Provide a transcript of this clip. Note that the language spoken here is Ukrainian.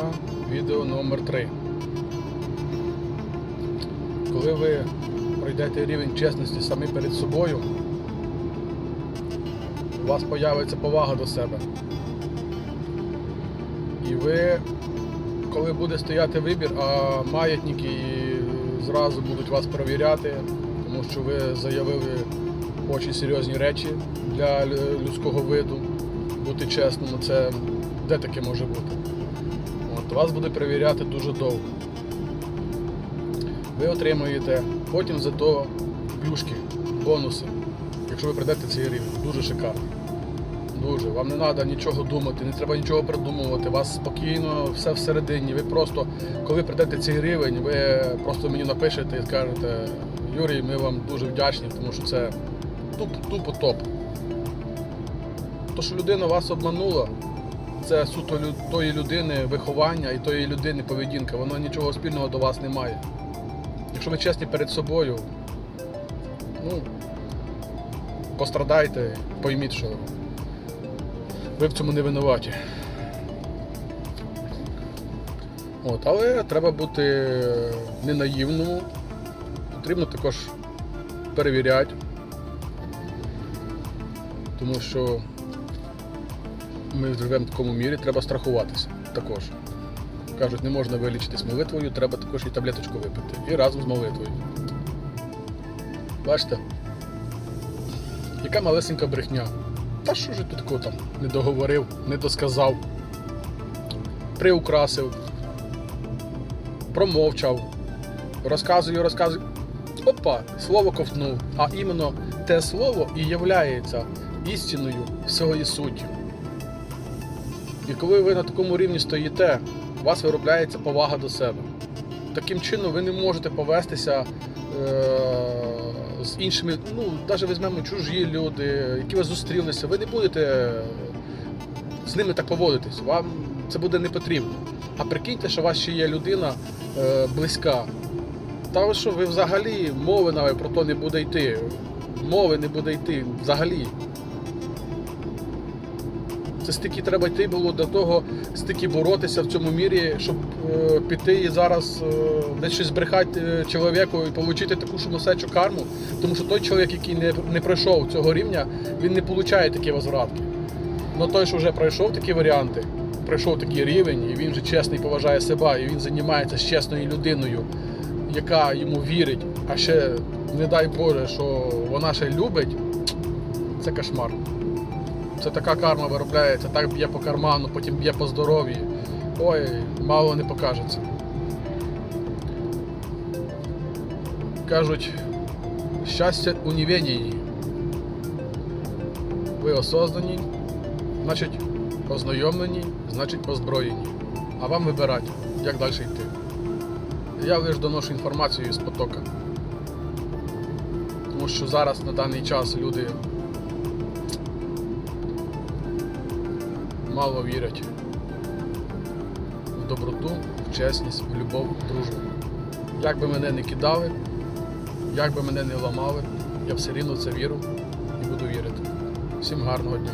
дня, відео номер 3 Коли ви пройдете рівень чесності самі перед собою, у вас появиться повага до себе. І ви, коли буде стояти вибір, а маятники зразу будуть вас перевіряти, тому що ви заявили дуже серйозні речі для людського виду. Бути чесним, це де таке може бути? От, вас буде перевіряти дуже довго. Ви отримуєте потім зато плюшки, бонуси, якщо ви прийдете цей рівень. Дуже шикарно. Дуже. Вам не треба нічого думати, не треба нічого придумувати. Вас спокійно, все всередині. Ви просто, коли прийдете цей рівень, ви просто мені напишете і скажете, Юрій, ми вам дуже вдячні, тому що це тупо, тупо топ. То, що людина вас обманула, це суто тої людини виховання і тої людини поведінка. Воно нічого спільного до вас не має. Якщо ви чесні перед собою, ну, пострадайте, пойміть, що ви в цьому не винуваті. От, але треба бути не наївному, потрібно також перевіряти, тому що ми живемо в такому мірі, треба страхуватися також. Кажуть, не можна вилічитись молитвою, треба також і таблеточку випити. І разом з молитвою. Бачите? Яка малесенька брехня. Та що ж я тут там не договорив, не досказав, приукрасив, промовчав, розказую, розказую. Опа, слово ковтнув. А іменно те слово і являється істиною всього суттю. І коли ви на такому рівні стоїте, у вас виробляється повага до себе. Таким чином ви не можете повестися е- з іншими, ну, навіть візьмемо чужі люди, які ви зустрілися, ви не будете з ними так поводитись. Вам це буде не потрібно. А прикиньте, що у вас ще є людина е- близька. Та що, ви взагалі мови навіть про то не буде йти. Мови не буде йти взагалі. Це стільки треба йти було до того, стільки боротися в цьому мірі, щоб е, піти і зараз е, десь щось збрехати е, чоловіку і отримати таку шумосечу карму. Тому що той чоловік, який не, не пройшов цього рівня, він не отримує такі возвратки. Но той, що вже пройшов такі варіанти, пройшов такий рівень, і він вже чесний поважає себе, і він займається з чесною людиною, яка йому вірить, а ще, не дай Боже, що вона ще любить, це кошмар. Це така карма виробляється, так б'є по карману, потім б'є по здоров'ю. Ой, мало не покажеться. Кажуть, щастя у неведенні. Ви осознані, значить ознайомлені, значить озброєні. А вам вибирати, як далі йти. Я лише доношу інформацію з потока. Тому що зараз на даний час люди мало вірять в доброту, в чесність, в любов, в дружбу. Як би мене не кидали, як би мене не ламали, я все рівно це віру і буду вірити. Всім гарного дня.